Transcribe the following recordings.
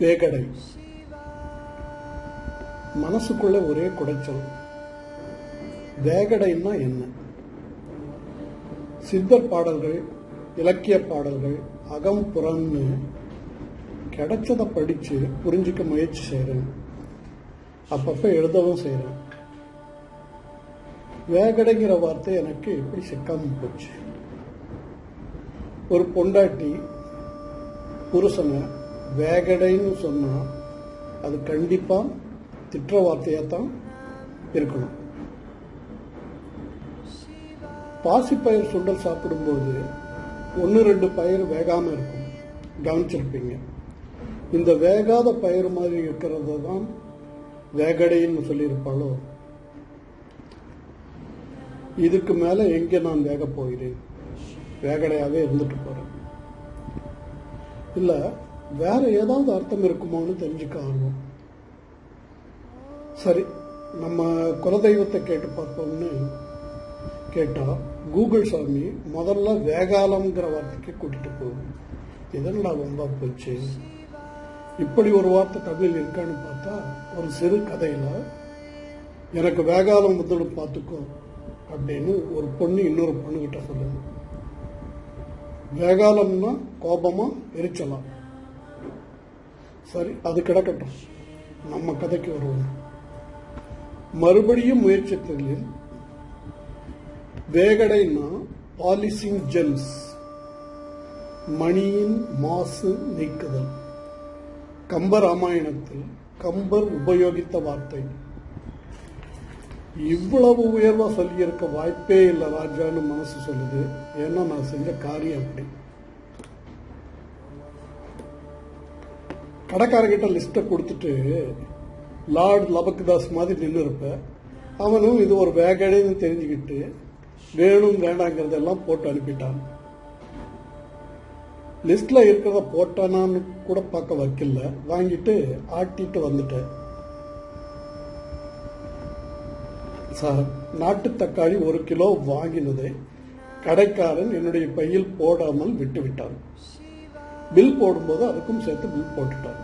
வேகடை மனசுக்குள்ள ஒரே குடைச்சல். வேகடைன்னா என்ன? சித்தர் பாடல்கள் இலக்கிய பாடல்கள் அகம் புறம்னு கிடைச்சதை படித்து புரிஞ்சுக்க முயற்சி செய்கிறேன் அப்பப்போ எழுதவும் செய்கிறேன் வேகடைங்கிற வார்த்தை எனக்கு எப்படி சிக்காமல் போச்சு. ஒரு பொண்டாட்டி புருஷனை வேகடைன்னு சொன்னால் அது கண்டிப்பாக திட்ட வார்த்தையாக தான் இருக்கணும் பாசிப்பயிர் சுண்டல் சாப்பிடும்போது ஒன்று ரெண்டு பயிர் வேகாமல் இருக்கும். கவனிச்சிருப்பீங்க. இந்த வேகாத பயிர் மாதிரி இருக்கிறது தான் வேகடைன்னு சொல்லியிருப்பாளோ? இதுக்கு மேலே எங்கே நான் வேக போகிறேன்? வேகடையாகவே இருந்துட்டு போகிறேன் இல்லை வேற ஏதாவது அர்த்தம் இருக்குமான்னு தெரிஞ்சுக்க ஆர்வம் சரி நம்ம குலதெய்வத்தை கேட்டு பார்ப்போம்னு கேட்டால் கூகுள் சாமி முதல்ல வேகாலம்ங்கிற வார்த்தைக்கு கூட்டிகிட்டு போகும். இதனடா ரொம்ப போச்சு. இப்படி ஒரு வார்த்தை தமிழ் இருக்கான்னு பார்த்தா ஒரு சிறு கதையில் எனக்கு வேகாலம் முதல்ல பார்த்துக்கோ அப்படின்னு ஒரு பொண்ணு இன்னொரு பொண்ணுக்கிட்ட சொல்லுது. வேகாலம்னா கோபமாக எரிச்சலாம் சரி அது கிடக்கட்டும். நம்ம கதைக்கு வருவோம். மறுபடியும் முயற்சித்ததில் வேகடைன்னா பாலிசிங் ஜெல்ஸ் மணியின் மாசு நீக்குதல். கம்பர் ராமாயணத்தில் கம்பர் உபயோகித்த வார்த்தை. இவ்வளவு உயர்வாக சொல்லியிருக்க வாய்ப்பே இல்லை ராஜான்னு மனசு சொல்லுது. ஏன்னா நான் செஞ்ச காரியம் அப்படி. கடைக்காரங்கிட்ட லிஸ்ட்டை கொடுத்துட்டு லார்ட் லபக்தாஸ் மாதிரி நின்று இருப்ப அவனும் இது ஒரு வேகடைன்னு தெரிஞ்சுக்கிட்டு வேணும் வேண்டாங்கிறதெல்லாம் போட்டு அனுப்பிட்டான். லிஸ்ட்டில் இருக்கிறத போட்டானான்னு கூட பார்க்க வைக்கல வாங்கிட்டு ஆட்டிட்டு வந்துட்டேன். சார் நாட்டு தக்காளி ஒரு கிலோ வாங்கினதை கடைக்காரன் என்னுடைய பையில் போடாமல் விட்டு விட்டான் பில் போடும்போது அதுக்கும் சேர்த்து பில் போட்டுட்டான்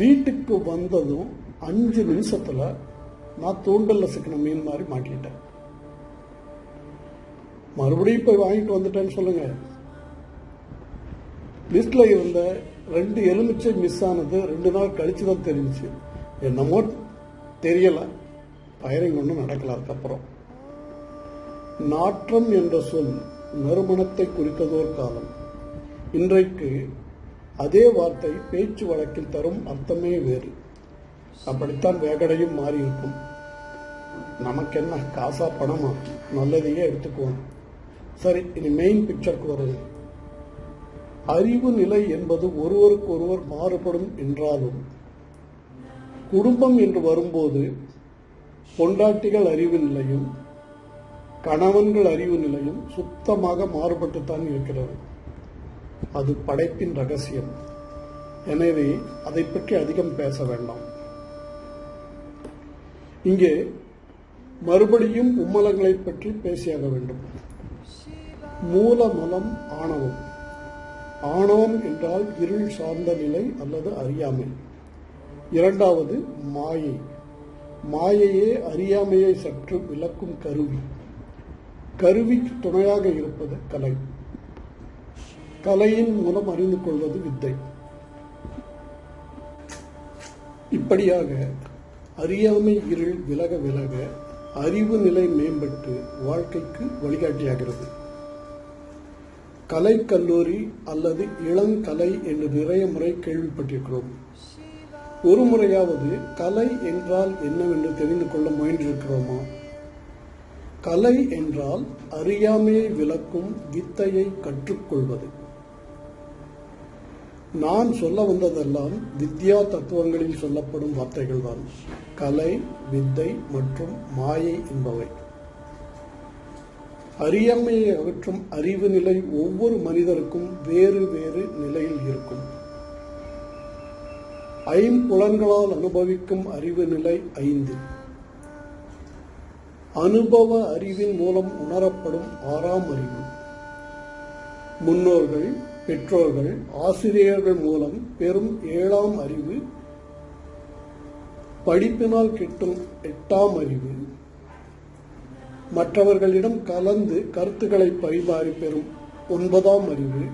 வீட்டுக்கு வந்ததும் அஞ்சு நிமிஷத்தில் நான் தூண்டலில் சிக்கின மீன் மாதிரி மாட்டிக்கிட்டேன். மறுபடியும் போய் வாங்கிட்டு வந்துட்டேன்னு சொல்லுங்க. லிஸ்ட்டில் இருந்த ரெண்டு எலுமிச்சை மிஸ் ஆனது ரெண்டு நாள் கழிச்சு தான் தெரிஞ்சுச்சு. என்னமோ தெரியலை. ஃபயரிங் ஒன்றும் நடக்கல அதுக்கப்புறம். நாற்றம் என்ற சொல் நறுமணத்தை குறித்ததோர் காலம். இன்றைக்கு அதே வார்த்தை பேச்சு வழக்கில் தரும் அர்த்தமே வேறு. அப்படித்தான் வேகடையும் மாறியிருக்கும். நமக்கென்ன? நமக்கு என்ன காசா பணமா? நல்லதையே எடுத்துக்குவோம். சரி இனி மெயின் பிக்சருக்கு வருவோம். அறிவு நிலை என்பது ஒருவருக்கு ஒருவர் மாறுபடும் என்றாலும் குடும்பம் என்று வரும்போது பொண்டாட்டிகள் அறிவு நிலையும் கணவன்கள் அறிவு நிலையும் சுத்தமாக மாறுபட்டுத்தான் இருக்கிறது. அது படைப்பின் ரகசியம். எனவே அதை பற்றி அதிகம் பேச வேண்டாம். இங்கே மறுபடியும் உம்மலங்களை பற்றி பேசியாக வேண்டும். மூலமலம் ஆணவம். ஆணவம் என்றால் இருள் சார்ந்த நிலை அல்லது அறியாமை. இரண்டாவது மாயை. மாயையே அறியாமையை சற்று விளக்கும் கருவி. கருவிக்கு துணையாக இருப்பது கலை. கலையின் மூலம் அறிந்து கொள்வது வித்தை. இப்படியாக அறியாமை இருள் விலக விலக அறிவு நிலை மேம்பட்டு வாழ்க்கைக்கு வழிகாட்டியாகிறது. கலைக்கல்லூரி அல்லது இளங்கலை என்று நிறைய முறை கேள்விப்பட்டிருக்கிறோம். ஒரு முறையாவது கலை என்றால் என்னவென்று தெரிந்து கொள்ள முயன்றிருக்கிறோமா? கலை என்றால் அறியாமையை விளக்கும் வித்தையை கற்றுக்கொள்வது. நான் சொல்ல வந்ததெல்லாம் வித்யா தத்துவங்களில் சொல்லப்படும் வார்த்தைகள் தான். கலை வித்தை மற்றும் மாயை என்பவை. அறியாமையை அகற்றும் அறிவு நிலை ஒவ்வொரு மனிதருக்கும் வேறு வேறு நிலையில் இருக்கும். ஐம்புலன்களால் அனுபவிக்கும் அறிவு நிலை ஐந்து. அனுபவ அறிவின் மூலம் உணரப்படும் ஆறாம் அறிவு. முன்னோர்கள் பெற்றோர்கள் ஆசிரியர்கள் மூலம் பெறும் ஏழாம் அறிவு படிப்பினால் கிட்டும் எட்டாம் அறிவு. மற்றவர்களிடம் கலந்து கருத்துக்களை பரிமாறி பெறும் ஒன்பதாம் அறிவு.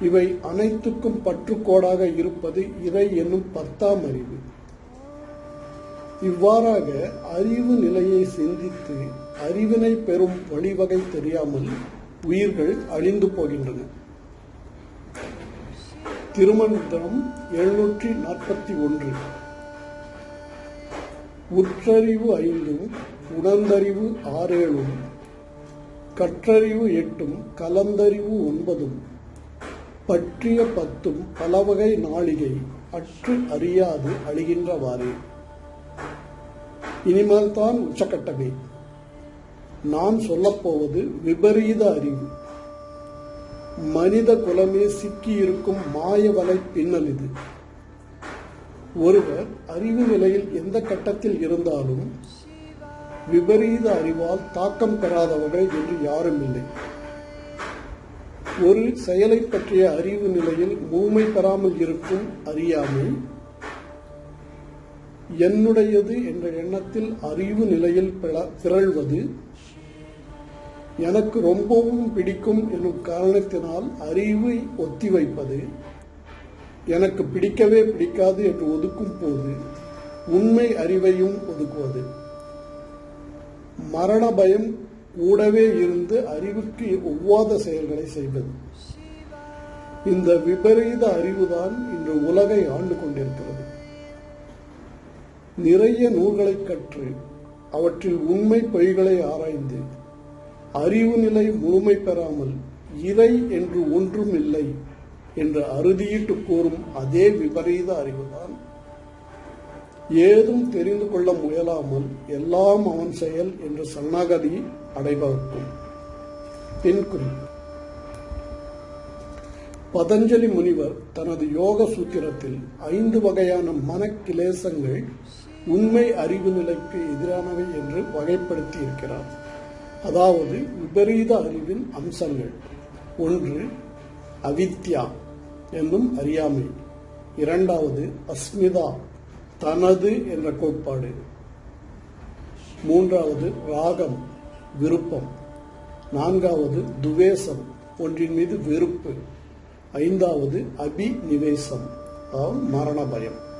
இவை அனைத்துக்கும் பற்றுக்கோடாக இருப்பது இறை என்னும் பத்தாம் அறிவு. இவ்வாறாக அறிவு நிலையை சிந்தித்து அறிவினை பெறும் வழிவகை தெரியாமல் உயிர்கள் அழிந்து போகின்றன. திருமந்திரம் எழுநூற்றி நாற்பத்தி ஒன்று. உற்றறிவு ஐந்தும் உணர்ந்தறிவு ஆறேழும் கற்றறிவு எட்டும் கலந்தறிவு ஒன்பதும் பற்றிய பத்தும் பலவகை நாளிகை அற்று அறியாது அழிகின்றவாறே. இனிமேல்தான் உச்சக்கட்டமே. நான் சொல்லப்போவது விபரீத அறிவு. மனித குலமே சிக்கியிருக்கும் மாய வலை பின்னல் இது. ஒருவர் அறிவு நிலையில் எந்த கட்டத்தில் இருந்தாலும் விபரீத அறிவால் தாக்கம் பெறாதவர்கள் என்று யாரும் இல்லை. ஒரு செயலை பற்றிய அறிவு நிலையில் முழுமை பெறாமல் இருக்கும் அறியாமை என்னுடையது என்ற எண்ணத்தில் அறிவு நிலையில் பிள- பிறழ்வது எனக்கு ரொம்பவும் பிடிக்கும் என்னும் காரணத்தினால் அறிவை ஒத்திவைப்பது எனக்கு பிடிக்கவே பிடிக்காது என்று ஒதுக்கும் போது உண்மை அறிவையும் ஒதுக்குவது. மரண பயம் கூடவே இருந்து அறிவுக்கு ஒவ்வாத செயல்களை செய்வது. இந்த விபரீத அறிவுதான் இன்று உலகை ஆண்டு கொண்டிருக்கிறது. நிறைய நூல்களை கற்று அவற்றில் உண்மை பொய்களை ஆராய்ந்து அறிவு நிலை முழுமை பெறாமல் இறை என்று ஒன்றும் இல்லை என்று அறுதியிட்டு கூறும் அதே விபரீத அறிவுதான். ஏதும் தெரிந்து கொள்ள முயலாமல் எல்லாம் அவன் செயல் என்ற சரணாகதி அடைபவர்க்கும் பின் குறிப்பு. பதஞ்சலி முனிவர் தனது யோக சூத்திரத்தில் ஐந்து வகையான மனக்கிலேசங்கள் உண்மை அறிவு நிலைக்கு எதிரானவை என்று வகைப்படுத்தி இருக்கிறார் அதாவது விபரீத அறிவின் அம்சங்கள். ஒன்று அவித்யா என்னும் அறியாமை. இரண்டாவது அஸ்மிதா தனது என்ற கோட்பாடு. மூன்றாவது ராகம் விருப்பம். நான்காவது துவேசம் ஒன்றின் மீது வெறுப்பு. ஐந்தாவது அபிநிவேசம் அதாவது மரண பயம்.